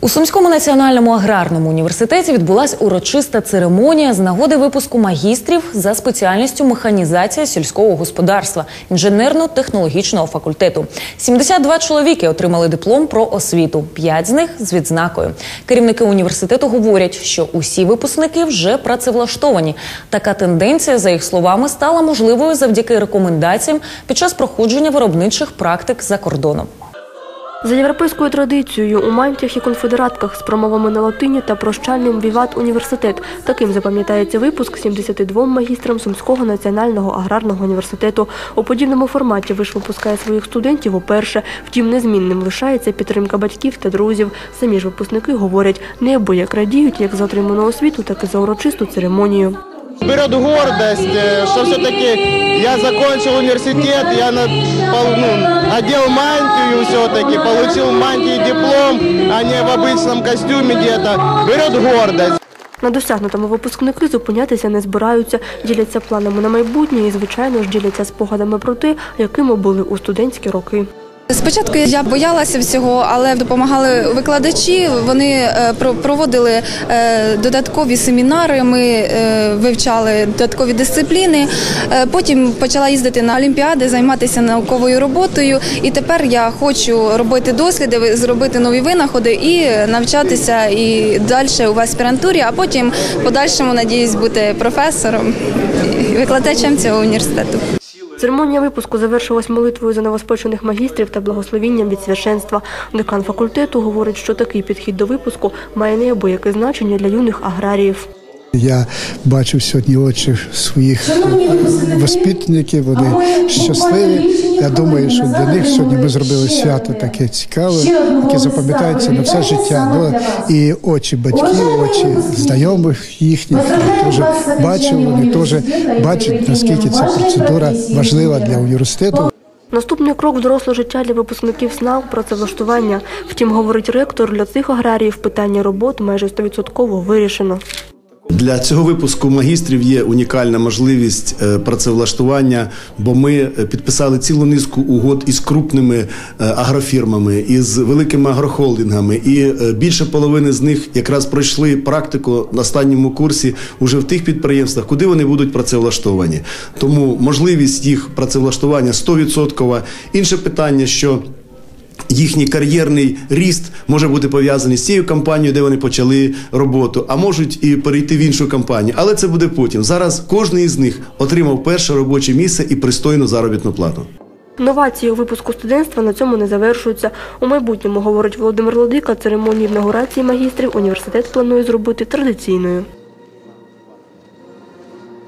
У Сумському національному аграрному університеті відбулася урочиста церемонія з нагоди випуску магістрів за спеціальністю механізація сільського господарства інженерно-технологічного факультету. 72 чоловіки отримали диплом про освіту. П'ять з них з відзнакою. Керівники університету говорять, що усі випускники вже працевлаштовані. Така тенденція, за їх словами, стала можливою завдяки рекомендаціям під час проходження виробничих практик за кордоном. За європейською традицією у мантіях і конфедератках з промовами на латині та прощальним «Віват університет». Таким запам'ятається випуск 72 магістрам Сумського національного аграрного університету. У подібному форматі виш випускає своїх студентів уперше. Втім, незмінним лишається підтримка батьків та друзів. Самі ж випускники говорять, неабияк радіють як за отриману освіту, так і за урочисту церемонію. Берет гордость, что все-таки я закончил университет, я на- ну, мантию все-таки, получил мантии диплом, а не в обычном костюме где-то. Берет гордость. На досягнутому випускники зупинятися не збираються, діляться планами на майбутнє і, звичайно ж, діляться спогадами про те, якими були у студентські роки. Спочатку я боялася всього, але допомагали викладачі. Вони е, про- проводили е, додаткові семінари. Ми е, вивчали додаткові дисципліни. Потім почала їздити на олімпіади, займатися науковою роботою. І тепер я хочу робити досліди, зробити нові винаходи і навчатися і далі у аспірантурі, а потім подальшому надіюсь бути професором і викладачем цього університету. Церемонія випуску завершилась молитвою за новоспечених магістрів та благословінням від священства. Декан факультету говорить, що такий підхід до випуску має неабияке значення для юних аграріїв. Я бачив сьогодні очі своїх воспитників, вони щасливі. Я думаю, що для них сьогодні ми зробили свято таке цікаве, яке запам'ятається на все життя. Ну, і очі батьків, очі знайомих їхніх я теж бачив, вони теж бачать, наскільки ця процедура важлива для університету. Наступний крок в доросле життя для випускників СНАУ – працевлаштування. Втім, говорить ректор, для цих аграріїв питання робот майже 100% вирішено. Для цього випуску магістрів є унікальна можливість е, працевлаштування, бо ми е, підписали цілу низку угод із крупними е, агрофірмами, із великими агрохолдингами, і більше половини з них якраз пройшли практику на останньому курсі уже в тих підприємствах, куди вони будуть працевлаштовані. Тому можливість їх працевлаштування 100%. Інше питання, що Їхній кар'єрний ріст може бути пов'язаний з цією компанією, де вони почали роботу, а можуть і перейти в іншу компанію. Але це буде потім. Зараз кожен із них отримав перше робоче місце і пристойну заробітну плату. Новації у випуску студентства на цьому не завершуються. У майбутньому, говорить Володимир Лодика, церемонію інаугурації магістрів університет планує зробити традиційною.